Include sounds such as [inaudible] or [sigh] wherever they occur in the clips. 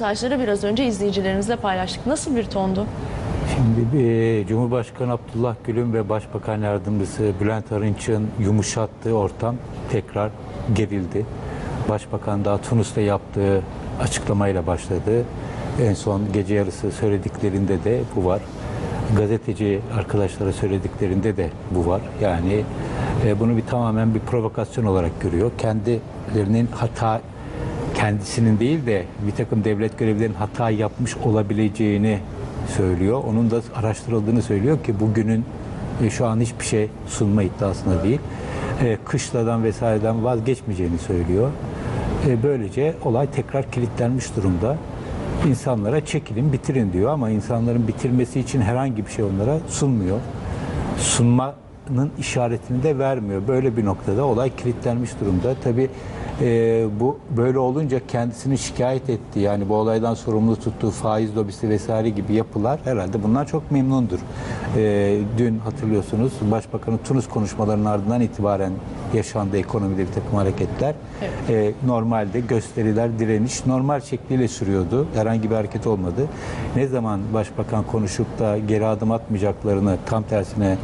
mesajları biraz önce izleyicilerimizle paylaştık. Nasıl bir tondu? Şimdi bir Cumhurbaşkanı Abdullah Gül'ün ve Başbakan Yardımcısı Bülent Arınç'ın yumuşattığı ortam tekrar gerildi. Başbakan daha Tunus'ta yaptığı açıklamayla başladı. En son gece yarısı söylediklerinde de bu var. Gazeteci arkadaşlara söylediklerinde de bu var. Yani e, bunu bir tamamen bir provokasyon olarak görüyor. Kendilerinin hata kendisinin değil de bir takım devlet görevlilerinin hata yapmış olabileceğini söylüyor. Onun da araştırıldığını söylüyor ki bugünün e, şu an hiçbir şey sunma iddiasında değil. E, kışladan vesaireden vazgeçmeyeceğini söylüyor. E, böylece olay tekrar kilitlenmiş durumda. İnsanlara çekilin, bitirin diyor ama insanların bitirmesi için herhangi bir şey onlara sunmuyor. Sunmanın işaretini de vermiyor. Böyle bir noktada olay kilitlenmiş durumda. Tabii e, bu böyle olunca kendisini şikayet etti. Yani bu olaydan sorumlu tuttuğu faiz lobisi vesaire gibi yapılar herhalde bundan çok memnundur. E, dün hatırlıyorsunuz Başbakanın Tunus konuşmalarının ardından itibaren yaşandı ekonomide bir takım hareketler. E, normalde gösteriler, direniş normal şekliyle sürüyordu. Herhangi bir hareket olmadı. Ne zaman Başbakan konuşup da geri adım atmayacaklarını tam tersine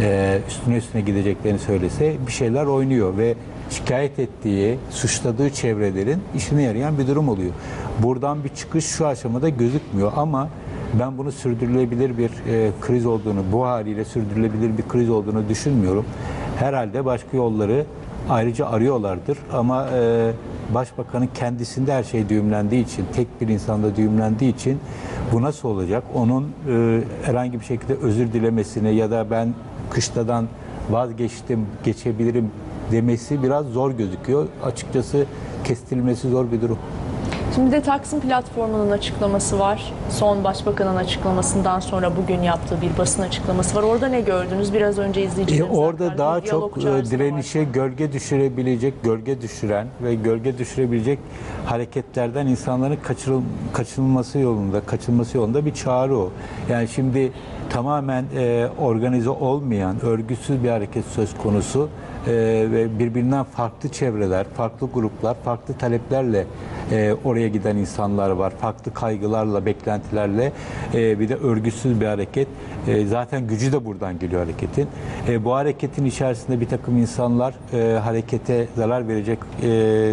e, üstüne üstüne gideceklerini söylese bir şeyler oynuyor ve şikayet ettiği, suçladığı çevrelerin işine yarayan bir durum oluyor. Buradan bir çıkış şu aşamada gözükmüyor ama ben bunu sürdürülebilir bir e, kriz olduğunu, bu haliyle sürdürülebilir bir kriz olduğunu düşünmüyorum. Herhalde başka yolları ayrıca arıyorlardır ama e, Başbakanın kendisinde her şey düğümlendiği için, tek bir insanda düğümlendiği için bu nasıl olacak? Onun e, herhangi bir şekilde özür dilemesini ya da ben kışladan vazgeçtim, geçebilirim demesi biraz zor gözüküyor. Açıkçası kestirilmesi zor bir durum. Şimdi de Taksim platformunun açıklaması var. Son başbakanın açıklamasından sonra bugün yaptığı bir basın açıklaması var. Orada ne gördünüz? Biraz önce E, izleyicilerimiz orada aktardı. daha çok e, da var. direnişe gölge düşürebilecek, gölge düşüren ve gölge düşürebilecek hareketlerden insanların kaçırıl, kaçınılması yolunda, kaçınması yolunda bir çağrı o. Yani şimdi tamamen e, organize olmayan, örgütsüz bir hareket söz konusu ve birbirinden farklı çevreler, farklı gruplar, farklı taleplerle e, oraya giden insanlar var. Farklı kaygılarla, beklentilerle e, bir de örgütsüz bir hareket. E, zaten gücü de buradan geliyor hareketin. E, bu hareketin içerisinde bir takım insanlar e, harekete zarar verecek e,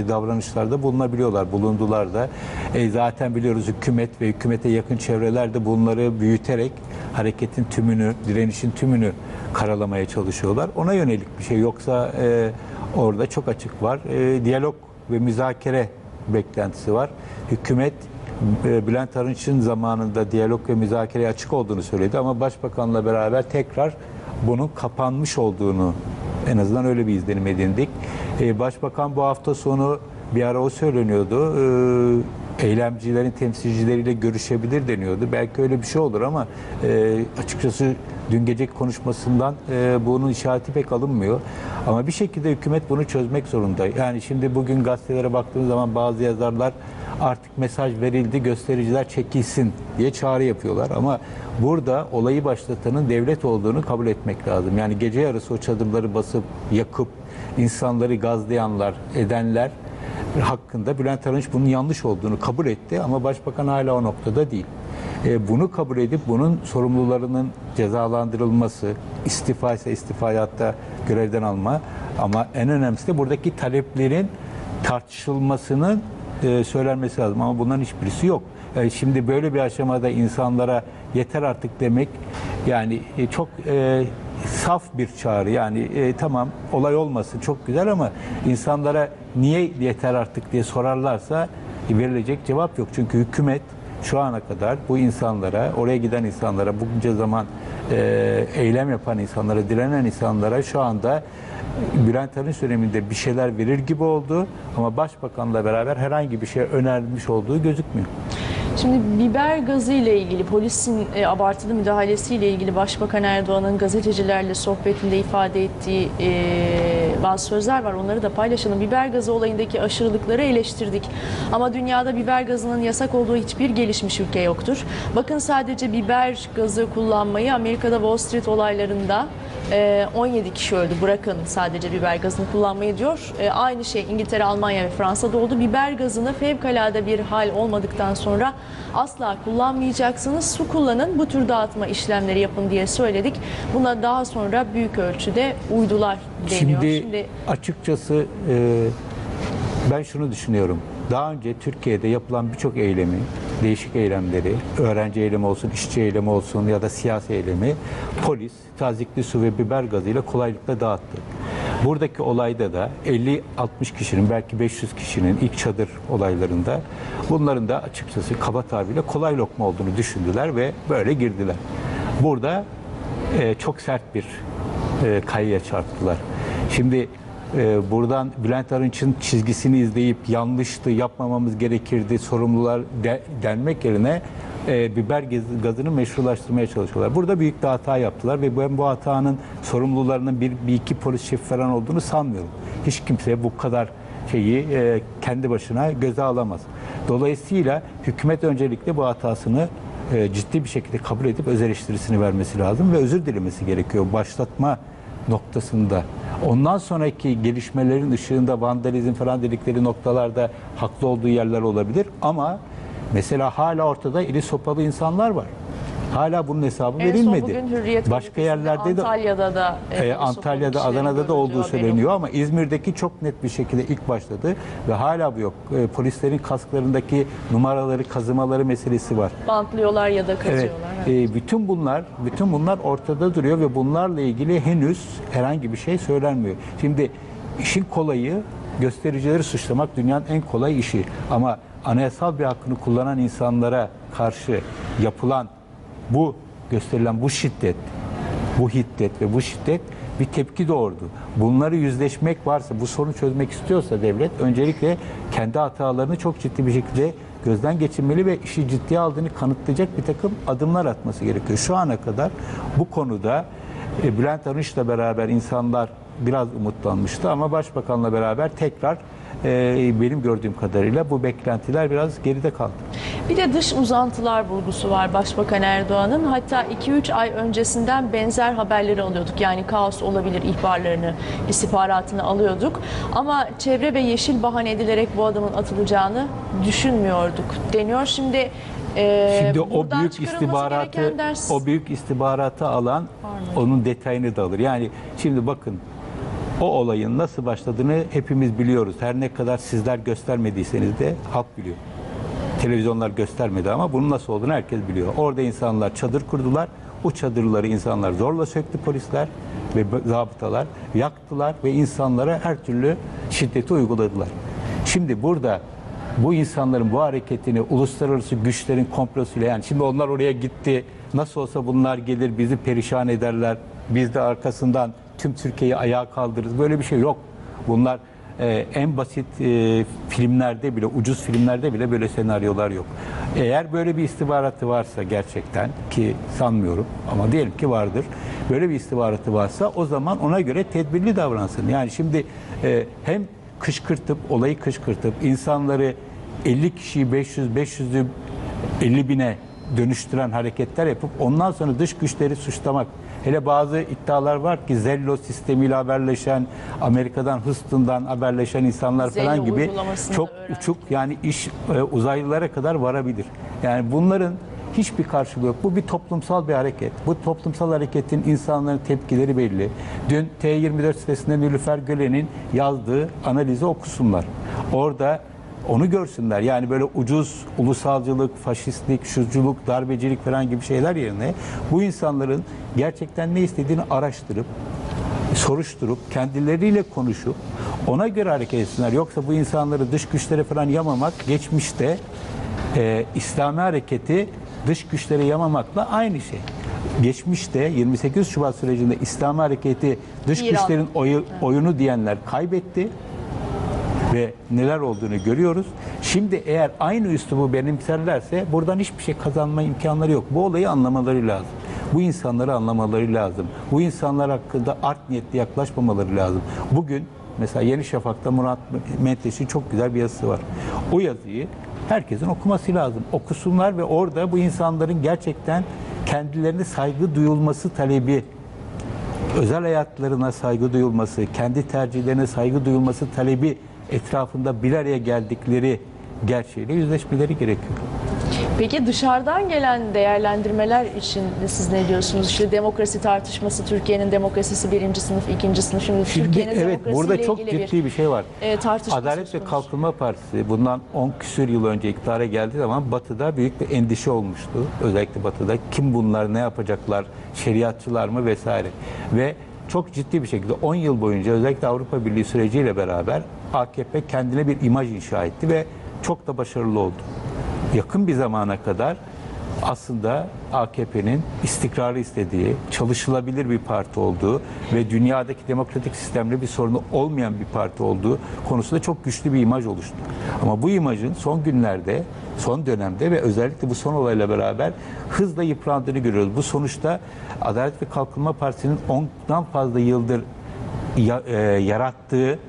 davranışlarda bulunabiliyorlar, bulundular da. E, zaten biliyoruz hükümet ve hükümete yakın çevreler de bunları büyüterek hareketin tümünü, direnişin tümünü karalamaya çalışıyorlar. Ona yönelik bir şey yoksa e, orada çok açık var. E, diyalog ve müzakere beklentisi var. Hükümet e, Bülent Arınç'ın zamanında diyalog ve müzakereye açık olduğunu söyledi ama Başbakan'la beraber tekrar bunun kapanmış olduğunu en azından öyle bir izlenim edindik. E, Başbakan bu hafta sonu bir ara o söyleniyordu. Eylemcilerin temsilcileriyle görüşebilir deniyordu. Belki öyle bir şey olur ama e, açıkçası dün geceki konuşmasından e, bunun işareti pek alınmıyor. Ama bir şekilde hükümet bunu çözmek zorunda. Yani şimdi bugün gazetelere baktığımız zaman bazı yazarlar artık mesaj verildi, göstericiler çekilsin diye çağrı yapıyorlar. Ama burada olayı başlatanın devlet olduğunu kabul etmek lazım. Yani gece yarısı o çadırları basıp yakıp insanları gazlayanlar, edenler hakkında Bülent Arınç bunun yanlış olduğunu kabul etti ama Başbakan hala o noktada değil. E, bunu kabul edip bunun sorumlularının cezalandırılması, istifa ise istifayı hatta görevden alma ama en önemlisi de buradaki taleplerin tartışılmasının e, söylenmesi lazım ama bunların hiçbirisi yok. E, şimdi böyle bir aşamada insanlara yeter artık demek yani e, çok e, saf bir çağrı. Yani e, tamam olay olmasın çok güzel ama insanlara niye yeter artık diye sorarlarsa e, verilecek cevap yok. Çünkü hükümet şu ana kadar bu insanlara, oraya giden insanlara, bunca zaman e, eylem yapan insanlara, direnen insanlara şu anda Bülent Arınç döneminde bir şeyler verir gibi oldu ama Başbakanla beraber herhangi bir şey önermiş olduğu gözükmüyor. Şimdi biber gazı ile ilgili polisin e, abartılı müdahalesiyle ilgili Başbakan Erdoğan'ın gazetecilerle sohbetinde ifade ettiği e, bazı sözler var. Onları da paylaşalım. Biber gazı olayındaki aşırılıkları eleştirdik. Ama dünyada biber gazının yasak olduğu hiçbir gelişmiş ülke yoktur. Bakın sadece biber gazı kullanmayı Amerika'da Wall Street olaylarında E, 17 kişi öldü. Bırakın sadece biber gazını kullanmayı diyor. E, aynı şey İngiltere, Almanya ve Fransa'da oldu. Biber gazını fevkalade bir hal olmadıktan sonra asla kullanmayacaksınız. Su kullanın, bu tür dağıtma işlemleri yapın diye söyledik. Buna daha sonra büyük ölçüde uydular deniyor. Şimdi, açıkçası e, ben şunu düşünüyorum. Daha önce Türkiye'de yapılan birçok eylemi, değişik eylemleri, öğrenci eylemi olsun, işçi eylemi olsun ya da siyasi eylemi polis tazikli su ve biber gazıyla kolaylıkla dağıttı. Buradaki olayda da 50-60 kişinin belki 500 kişinin ilk çadır olaylarında bunların da açıkçası kaba tabirle kolay lokma olduğunu düşündüler ve böyle girdiler. Burada e, çok sert bir e, kayaya çarptılar. Şimdi e, buradan Bülent Arınç'ın çizgisini izleyip yanlıştı, yapmamamız gerekirdi, sorumlular de, denmek yerine e, biber gaz- gazını meşrulaştırmaya çalışıyorlar. Burada büyük bir hata yaptılar ve ben bu hatanın sorumlularının bir, bir iki polis şefi falan olduğunu sanmıyorum. Hiç kimse bu kadar şeyi e, kendi başına göze alamaz. Dolayısıyla hükümet öncelikle bu hatasını e, ciddi bir şekilde kabul edip öz eleştirisini vermesi lazım ve özür dilemesi gerekiyor başlatma noktasında. Ondan sonraki gelişmelerin ışığında vandalizm falan dedikleri noktalarda haklı olduğu yerler olabilir ama mesela hala ortada eli sopalı insanlar var. Hala bunun hesabı En son verilmedi. bugün Hürriyet Başka yerlerde de Antalya'da da e, e, Antalya'da, sopalı Adana'da da olduğu söyleniyor ama İzmir'deki çok net bir şekilde ilk başladı ve hala bu yok. E, polislerin kasklarındaki numaraları, kazımaları meselesi var. Bantlıyorlar ya da Evet. kazıyorlar. Evet. e, bütün bunlar, bütün bunlar ortada duruyor ve bunlarla ilgili henüz herhangi bir şey söylenmiyor. Şimdi işin kolayı göstericileri suçlamak dünyanın en kolay işi. Ama anayasal bir hakkını kullanan insanlara karşı yapılan bu gösterilen bu şiddet, bu hiddet ve bu şiddet bir tepki doğurdu. Bunları yüzleşmek varsa, bu sorunu çözmek istiyorsa devlet öncelikle kendi hatalarını çok ciddi bir şekilde gözden geçirmeli ve işi ciddiye aldığını kanıtlayacak bir takım adımlar atması gerekiyor. Şu ana kadar bu konuda e, Bülent Arınç'la beraber insanlar biraz umutlanmıştı ama Başbakan'la beraber tekrar e, benim gördüğüm kadarıyla bu beklentiler biraz geride kaldı. Bir de dış uzantılar bulgusu var Başbakan Erdoğan'ın. Hatta 2-3 ay öncesinden benzer haberleri alıyorduk. Yani kaos olabilir ihbarlarını, istihbaratını alıyorduk. Ama çevre ve yeşil bahane edilerek bu adımın atılacağını düşünmüyorduk deniyor. Şimdi e, Şimdi o büyük istihbaratı ders- o büyük istihbaratı alan Pardon. onun detayını da alır. Yani şimdi bakın o olayın nasıl başladığını hepimiz biliyoruz. Her ne kadar sizler göstermediyseniz de halk biliyor. Televizyonlar göstermedi ama bunun nasıl olduğunu herkes biliyor. Orada insanlar çadır kurdular. O çadırları insanlar zorla söktü polisler ve zabıtalar yaktılar ve insanlara her türlü şiddeti uyguladılar. Şimdi burada bu insanların bu hareketini uluslararası güçlerin komplosuyla yani şimdi onlar oraya gitti nasıl olsa bunlar gelir bizi perişan ederler biz de arkasından tüm Türkiye'yi ayağa kaldırırız böyle bir şey yok. Bunlar e, en basit e, filmlerde bile ucuz filmlerde bile böyle senaryolar yok. Eğer böyle bir istihbaratı varsa gerçekten ki sanmıyorum ama diyelim ki vardır. Böyle bir istihbaratı varsa o zaman ona göre tedbirli davransın. Yani şimdi e, hem kışkırtıp olayı kışkırtıp insanları 50 kişiyi 500 500'ü 50 bine dönüştüren hareketler yapıp ondan sonra dış güçleri suçlamak. Hele bazı iddialar var ki Zello sistemiyle haberleşen, Amerika'dan, Houston'dan haberleşen insanlar Zello falan gibi çok öğrendik. uçuk yani iş e, uzaylılara kadar varabilir. Yani bunların hiçbir karşılığı yok. Bu bir toplumsal bir hareket. Bu toplumsal hareketin insanların tepkileri belli. Dün T24 sitesinde Nilüfer Gölen'in yazdığı analizi okusunlar. Orada onu görsünler. Yani böyle ucuz ulusalcılık, faşistlik, şuculuk, darbecilik falan gibi şeyler yerine bu insanların gerçekten ne istediğini araştırıp soruşturup kendileriyle konuşup ona göre hareket etsinler. Yoksa bu insanları dış güçlere falan yamamak geçmişte e, İslami hareketi dış güçlere yamamakla aynı şey. Geçmişte 28 Şubat sürecinde İslami hareketi dış İran. güçlerin oyu, oyunu diyenler kaybetti ve neler olduğunu görüyoruz. Şimdi eğer aynı üslubu benimserlerse buradan hiçbir şey kazanma imkanları yok. Bu olayı anlamaları lazım. Bu insanları anlamaları lazım. Bu insanlar hakkında art niyetli yaklaşmamaları lazım. Bugün mesela Yeni Şafak'ta Murat Menteş'in çok güzel bir yazısı var. O yazıyı herkesin okuması lazım. Okusunlar ve orada bu insanların gerçekten kendilerine saygı duyulması talebi özel hayatlarına saygı duyulması, kendi tercihlerine saygı duyulması talebi etrafında bir araya geldikleri gerçeğiyle yüzleşmeleri gerekiyor. Peki dışarıdan gelen değerlendirmeler için siz ne diyorsunuz? İşte demokrasi tartışması, Türkiye'nin demokrasisi birinci sınıf, ikinci sınıf. Şimdi, Şimdi Türkiye'nin evet demokrasiyle burada çok ilgili ciddi bir şey var. e, tartışma Adalet ve. Kalkınma Partisi bundan 10 küsür yıl önce iktidara geldiği zaman Batı'da büyük bir endişe olmuştu. Özellikle Batı'da kim bunlar ne yapacaklar, şeriatçılar mı vesaire. Ve çok ciddi bir şekilde 10 yıl boyunca özellikle Avrupa Birliği süreciyle beraber AKP kendine bir imaj inşa etti ve çok da başarılı oldu. Yakın bir zamana kadar aslında AKP'nin istikrarı istediği, çalışılabilir bir parti olduğu ve dünyadaki demokratik sistemle bir sorunu olmayan bir parti olduğu konusunda çok güçlü bir imaj oluştu. Ama bu imajın son günlerde, son dönemde ve özellikle bu son olayla beraber hızla yıprandığını görüyoruz. Bu sonuçta Adalet ve Kalkınma Partisi'nin ondan fazla yıldır e, yarattığı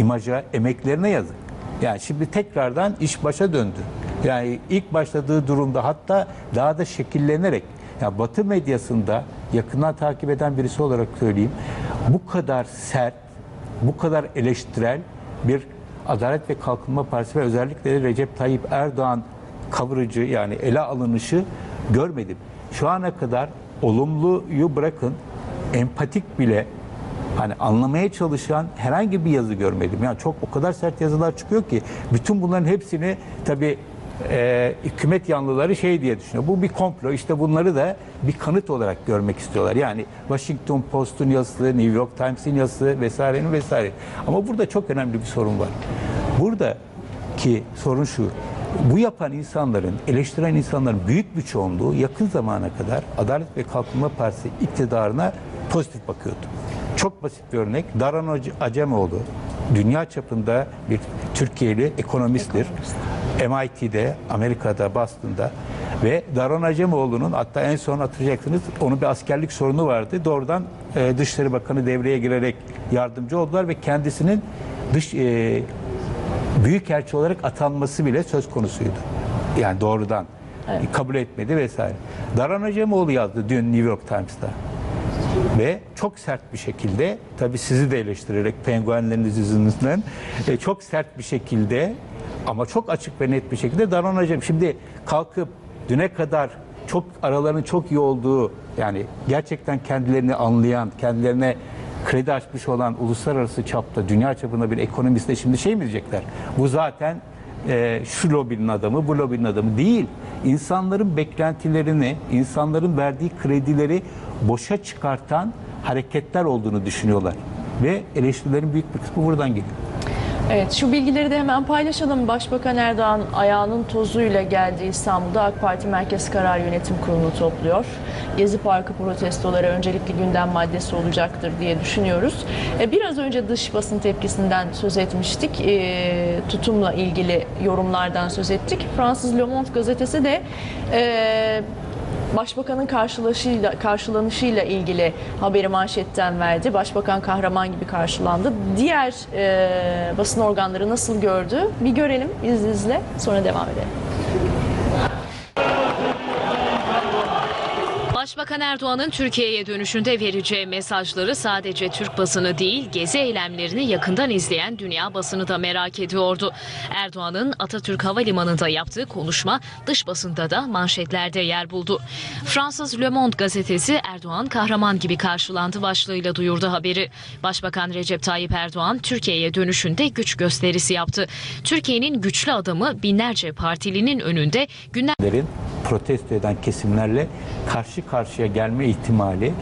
imaja, emeklerine yazık. Yani şimdi tekrardan iş başa döndü. Yani ilk başladığı durumda hatta daha da şekillenerek ya Batı medyasında yakından takip eden birisi olarak söyleyeyim. Bu kadar sert, bu kadar eleştirel bir Adalet ve Kalkınma Partisi ve özellikle Recep Tayyip Erdoğan kavrıcı yani ele alınışı görmedim. Şu ana kadar olumluyu bırakın empatik bile hani anlamaya çalışan herhangi bir yazı görmedim. Yani çok o kadar sert yazılar çıkıyor ki bütün bunların hepsini tabii e, hükümet yanlıları şey diye düşünüyor. Bu bir komplo. İşte bunları da bir kanıt olarak görmek istiyorlar. Yani Washington Post'un yazısı, New York Times'in yazısı vesairenin vesaire. Ama burada çok önemli bir sorun var. Buradaki sorun şu. Bu yapan insanların, eleştiren insanların büyük bir çoğunluğu yakın zamana kadar Adalet ve Kalkınma Partisi iktidarına pozitif bakıyordu. Çok basit bir örnek. Daran Acemoğlu dünya çapında bir Türkiye'li ekonomisttir. MIT'de, Amerika'da, Boston'da ve Daran Acemoğlu'nun hatta en son hatırlayacaksınız onun bir askerlik sorunu vardı. Doğrudan e, Dışişleri Bakanı devreye girerek yardımcı oldular ve kendisinin dış e, büyükelçi olarak atanması bile söz konusuydu. Yani doğrudan kabul etmedi vesaire. Daran Acemoğlu yazdı dün New York Times'ta. Ve çok sert bir şekilde, tabii sizi de eleştirerek penguenleriniz yüzünden e, çok sert bir şekilde ama çok açık ve net bir şekilde Hocam şimdi kalkıp düne kadar çok aralarının çok iyi olduğu yani gerçekten kendilerini anlayan, kendilerine kredi açmış olan uluslararası çapta, dünya çapında bir ekonomiste şimdi şey mi diyecekler? Bu zaten e, şu lobinin adamı, bu lobinin adamı değil. İnsanların beklentilerini, insanların verdiği kredileri boşa çıkartan hareketler olduğunu düşünüyorlar. Ve eleştirilerin büyük bir kısmı buradan geliyor. Evet, şu bilgileri de hemen paylaşalım. Başbakan Erdoğan ayağının tozuyla geldi İstanbul'da AK Parti Merkez Karar Yönetim Kurulu'nu topluyor. Gezi Parkı protestoları öncelikli gündem maddesi olacaktır diye düşünüyoruz. E, Biraz önce dış basın tepkisinden söz etmiştik. E, tutumla ilgili yorumlardan söz ettik. Fransız Le Monde gazetesi de e, Başbakanın karşılaşıyla, karşılanışıyla ilgili haberi manşetten verdi. Başbakan kahraman gibi karşılandı. Diğer e, basın organları nasıl gördü? Bir görelim izninizle sonra devam edelim. Başbakan Erdoğan'ın Türkiye'ye dönüşünde vereceği mesajları sadece Türk basını değil, gezi eylemlerini yakından izleyen dünya basını da merak ediyordu. Erdoğan'ın Atatürk Havalimanı'nda yaptığı konuşma dış basında da manşetlerde yer buldu. Fransız Le Monde gazetesi Erdoğan kahraman gibi karşılandı başlığıyla duyurdu haberi. Başbakan Recep Tayyip Erdoğan Türkiye'ye dönüşünde güç gösterisi yaptı. Türkiye'nin güçlü adamı binlerce partilinin önünde günler protesto eden kesimlerle karşı karşıya gelme ihtimali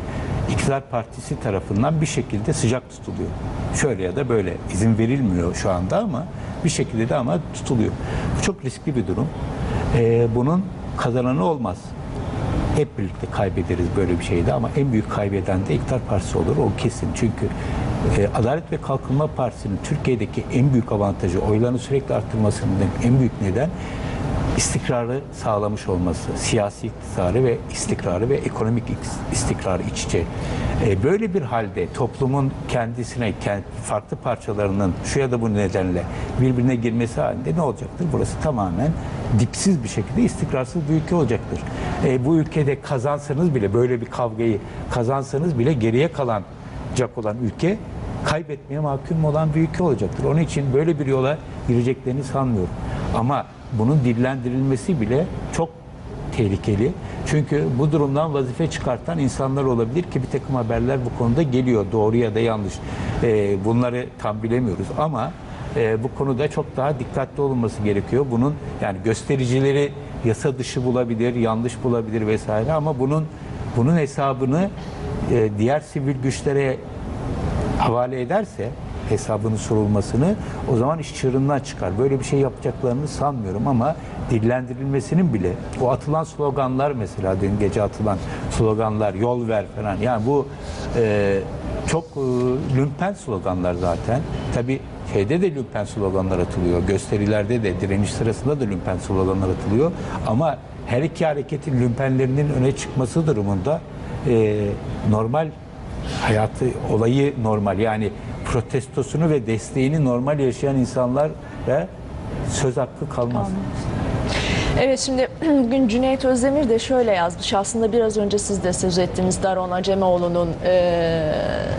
iktidar partisi tarafından bir şekilde sıcak tutuluyor. Şöyle ya da böyle izin verilmiyor şu anda ama bir şekilde de ama tutuluyor. Bu çok riskli bir durum. Ee, bunun kazananı olmaz. Hep birlikte kaybederiz böyle bir şeyde ama en büyük kaybeden de iktidar partisi olur o kesin. Çünkü e, Adalet ve Kalkınma Partisi'nin Türkiye'deki en büyük avantajı oylarını sürekli arttırmasının en büyük neden istikrarı sağlamış olması, siyasi iktidarı ve istikrarı ve ekonomik ik- istikrarı iç içe. E, böyle bir halde toplumun kendisine, kend- farklı parçalarının şu ya da bu nedenle birbirine girmesi halinde ne olacaktır? Burası tamamen dipsiz bir şekilde istikrarsız bir ülke olacaktır. E, bu ülkede kazansanız bile böyle bir kavgayı kazansanız bile geriye kalanacak olan ülke kaybetmeye mahkum olan bir ülke olacaktır. Onun için böyle bir yola gireceklerini sanmıyorum. Ama bunun dillendirilmesi bile çok tehlikeli. Çünkü bu durumdan vazife çıkartan insanlar olabilir ki bir takım haberler bu konuda geliyor. Doğru ya da yanlış. Ee, bunları tam bilemiyoruz ama e, bu konuda çok daha dikkatli olunması gerekiyor. Bunun yani göstericileri yasa dışı bulabilir, yanlış bulabilir vesaire ama bunun bunun hesabını e, diğer sivil güçlere havale ederse hesabının sorulmasını o zaman iş çığırından çıkar. Böyle bir şey yapacaklarını sanmıyorum ama dillendirilmesinin bile o atılan sloganlar mesela dün gece atılan sloganlar yol ver falan yani bu e, çok e, lümpen sloganlar zaten. Tabi şeyde de lümpen sloganlar atılıyor. Gösterilerde de direniş sırasında da lümpen sloganlar atılıyor. Ama her iki hareketin lümpenlerinin öne çıkması durumunda e, normal hayatı olayı normal yani protestosunu ve desteğini normal yaşayan insanlar ve söz hakkı kalmaz. Evet şimdi [clears throat] bugün Cüneyt Özdemir de şöyle yazmış. Aslında biraz önce siz de söz ettiğiniz Daron Acemoğlu'nun e,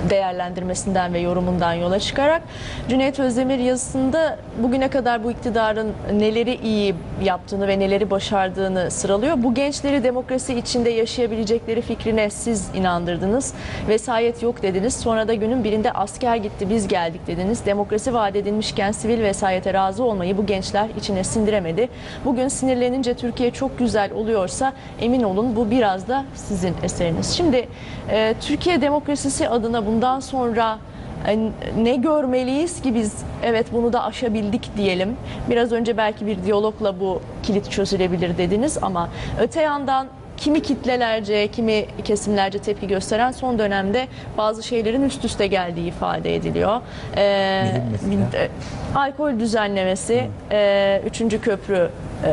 değerlendirmesinden ve yorumundan yola çıkarak Cüneyt Özdemir yazısında bugüne kadar bu iktidarın neleri iyi yaptığını ve neleri başardığını sıralıyor. Bu gençleri demokrasi içinde yaşayabilecekleri fikrine siz inandırdınız. Vesayet yok dediniz. Sonra da günün birinde asker gitti biz geldik dediniz. Demokrasi vaat edilmişken sivil vesayete razı olmayı bu gençler içine sindiremedi. Bugün sinirlenince Türkiye çok güzel oluyorsa emin olun bu biraz da sizin eseriniz. Şimdi e, Türkiye demokrasisi adına bundan sonra e, ne görmeliyiz ki biz evet bunu da aşabildik diyelim. Biraz önce belki bir diyalogla bu kilit çözülebilir dediniz ama öte yandan kimi kitlelerce, kimi kesimlerce tepki gösteren son dönemde bazı şeylerin üst üste geldiği ifade ediliyor. Ee, e, alkol düzenlemesi, e, üçüncü köprü e,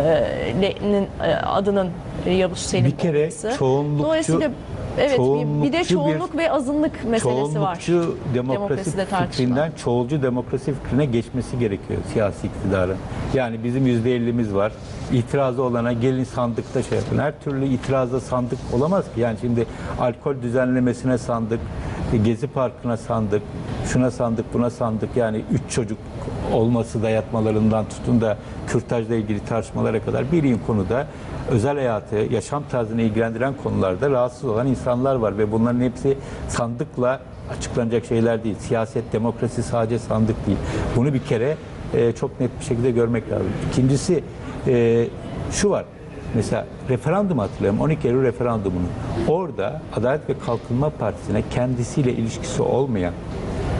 e, adının e, Yavuz Selim Bir kere olması. çoğunlukçu- Dolayısıyla evet bir- bir çoğunlukçu de bir- çoğunluk ve azınlık meselesi var. Çoğunlukçu demokrasi tartışılan. fikrinden çoğulcu demokrasi fikrine geçmesi gerekiyor siyasi iktidarın. Yani bizim yüzde ellimiz var. İtirazı olana gelin sandıkta şey yapın. Her türlü itiraza sandık olamaz ki. Yani şimdi alkol düzenlemesine sandık, Gezi Parkı'na sandık, şuna sandık, buna sandık. Yani üç çocuk olması dayatmalarından tutun da kürtajla ilgili tartışmalara kadar bir konuda özel hayatı, yaşam tarzını ilgilendiren konularda rahatsız olan insanlar var ve bunların hepsi sandıkla açıklanacak şeyler değil. Siyaset, demokrasi sadece sandık değil. Bunu bir kere e, çok net bir şekilde görmek lazım. İkincisi e, şu var. Mesela referandum hatırlayalım. 12 Eylül referandumunu. Orada Adalet ve Kalkınma Partisi'ne kendisiyle ilişkisi olmayan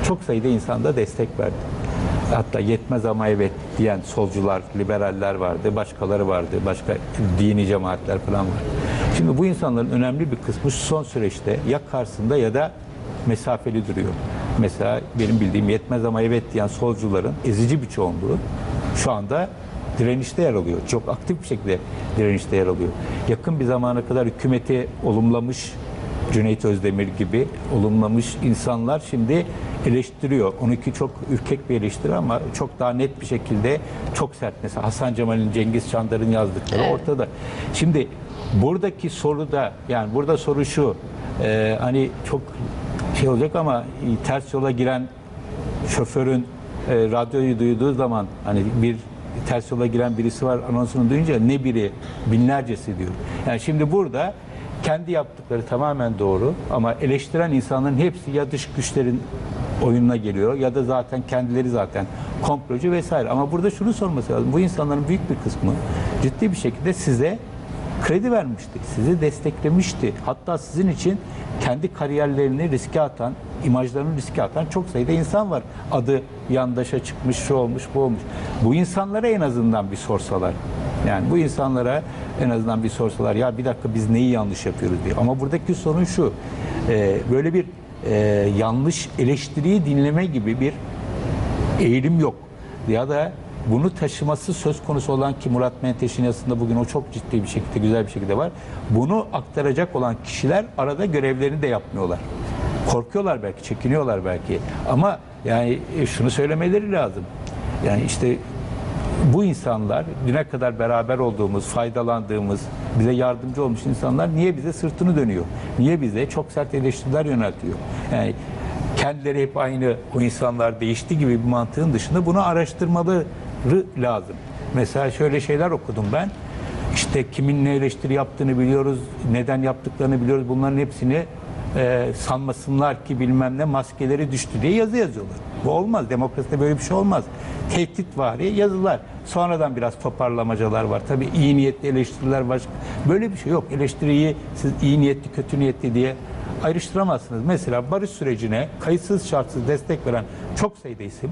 çok sayıda insan da destek verdi. Hatta yetmez ama evet diyen solcular, liberaller vardı, başkaları vardı, başka dini cemaatler falan var. Şimdi bu insanların önemli bir kısmı son süreçte ya karşısında ya da mesafeli duruyor. Mesela benim bildiğim yetmez ama evet diyen solcuların ezici bir çoğunluğu şu anda direnişte yer alıyor. Çok aktif bir şekilde direnişte yer alıyor. Yakın bir zamana kadar hükümeti olumlamış Cüneyt Özdemir gibi olumlamış insanlar şimdi eleştiriyor. Onunki çok ürkek bir eleştiri ama çok daha net bir şekilde çok sert. Mesela Hasan Cemal'in, Cengiz Çandar'ın yazdıkları Evet. ortada. Şimdi buradaki soru da yani burada soru şu e, hani çok şey olacak ama ters yola giren şoförün e, radyoyu duyduğu zaman hani bir ters yola giren birisi var anonsunu duyunca ne biri binlercesi diyor. Yani şimdi burada kendi yaptıkları tamamen doğru ama eleştiren insanların hepsi ya dış güçlerin oyununa geliyor ya da zaten kendileri zaten komplocu vesaire. Ama burada şunu sorması lazım. Bu insanların büyük bir kısmı ciddi bir şekilde size kredi vermişti, sizi desteklemişti. Hatta sizin için kendi kariyerlerini riske atan, imajlarını riske atan çok sayıda insan var. Adı yandaşa çıkmış, şu olmuş, bu olmuş. Bu insanlara en azından bir sorsalar. Yani bu insanlara en azından bir sorsalar ya bir dakika biz neyi yanlış yapıyoruz diye. Ama buradaki sorun şu. e, böyle bir e, yanlış eleştiriyi dinleme gibi bir eğilim yok. Ya da bunu taşıması söz konusu olan ki Murat Menteş'in yazısında bugün o çok ciddi bir şekilde güzel bir şekilde var. Bunu aktaracak olan kişiler arada görevlerini de yapmıyorlar. Korkuyorlar belki, çekiniyorlar belki. Ama yani e, şunu söylemeleri lazım. Yani işte bu insanlar düne kadar beraber olduğumuz, faydalandığımız, bize yardımcı olmuş insanlar niye bize sırtını dönüyor? Niye bize çok sert eleştiriler yöneltiyor? Yani kendileri hep aynı o insanlar değişti gibi bir mantığın dışında bunu araştırmaları lazım. Mesela şöyle şeyler okudum ben. İşte kimin ne eleştiri yaptığını biliyoruz, neden yaptıklarını biliyoruz. Bunların hepsini e, sanmasınlar ki bilmem ne maskeleri düştü diye yazı yazıyorlar. Bu olmaz. Demokraside böyle bir şey olmaz. Tehdit var yazılar. Sonradan biraz toparlamacalar var. Tabii iyi niyetli eleştiriler var. Böyle bir şey yok. Eleştiriyi siz iyi niyetli, kötü niyetli diye ayrıştıramazsınız. Mesela barış sürecine kayıtsız şartsız destek veren çok sayıda isim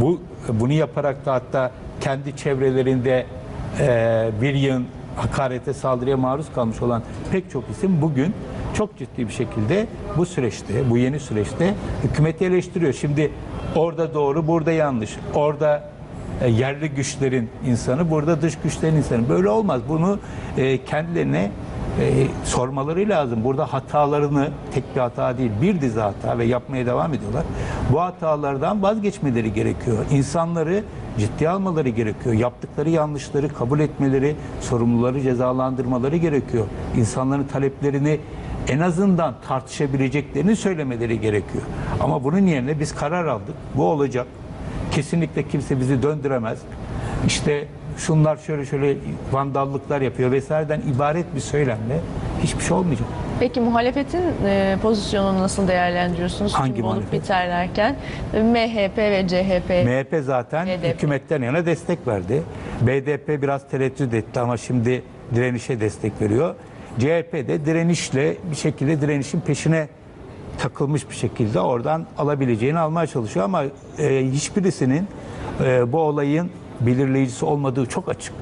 bu bunu yaparak da hatta kendi çevrelerinde e, bir yığın hakarete saldırıya maruz kalmış olan pek çok isim bugün çok ciddi bir şekilde bu süreçte, bu yeni süreçte hükümeti eleştiriyor. Şimdi orada doğru, burada yanlış. Orada e, yerli güçlerin insanı, burada dış güçlerin insanı. Böyle olmaz. Bunu e, kendilerine e, sormaları lazım. Burada hatalarını tek bir hata değil bir dizi hata ve yapmaya devam ediyorlar. Bu hatalardan vazgeçmeleri gerekiyor. İnsanları ciddiye almaları gerekiyor. Yaptıkları yanlışları kabul etmeleri, sorumluları cezalandırmaları gerekiyor. İnsanların taleplerini en azından tartışabileceklerini söylemeleri gerekiyor. Ama bunun yerine biz karar aldık. Bu olacak. Kesinlikle kimse bizi döndüremez. İşte şunlar şöyle şöyle vandallıklar yapıyor vesaireden ibaret bir söylemle hiçbir şey olmayacak. Peki muhalefetin e, pozisyonunu nasıl değerlendiriyorsunuz? Hangi olup muhalefet? biter derken E, MHP ve CHP. MHP zaten BDP. hükümetten yana destek verdi. BDP biraz tereddüt etti ama şimdi direnişe destek veriyor. CHP de direnişle bir şekilde direnişin peşine takılmış bir şekilde oradan alabileceğini almaya çalışıyor ama e, hiçbirisinin e, bu olayın belirleyicisi olmadığı çok açık.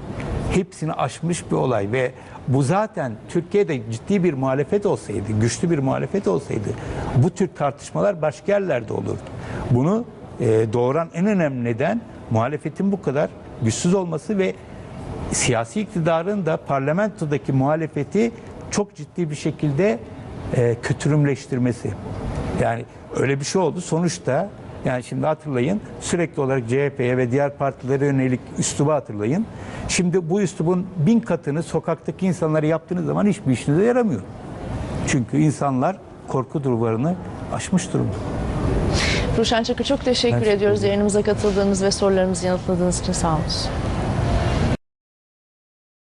Hepsini aşmış bir olay ve bu zaten Türkiye'de ciddi bir muhalefet olsaydı, güçlü bir muhalefet olsaydı bu tür tartışmalar başka yerlerde olurdu. Bunu e, doğuran en önemli neden muhalefetin bu kadar güçsüz olması ve siyasi iktidarın da parlamentodaki muhalefeti çok ciddi bir şekilde e, kötürümleştirmesi. Yani öyle bir şey oldu. Sonuçta yani şimdi hatırlayın sürekli olarak CHP'ye ve diğer partilere yönelik üslubu hatırlayın. Şimdi bu üslubun bin katını sokaktaki insanlara yaptığınız zaman hiçbir işinize yaramıyor. Çünkü insanlar korku duvarını aşmış durumda. Ruşen Çakır çok teşekkür teşekkür ediyoruz yayınımıza katıldığınız ve sorularımızı yanıtladığınız için sağ olun.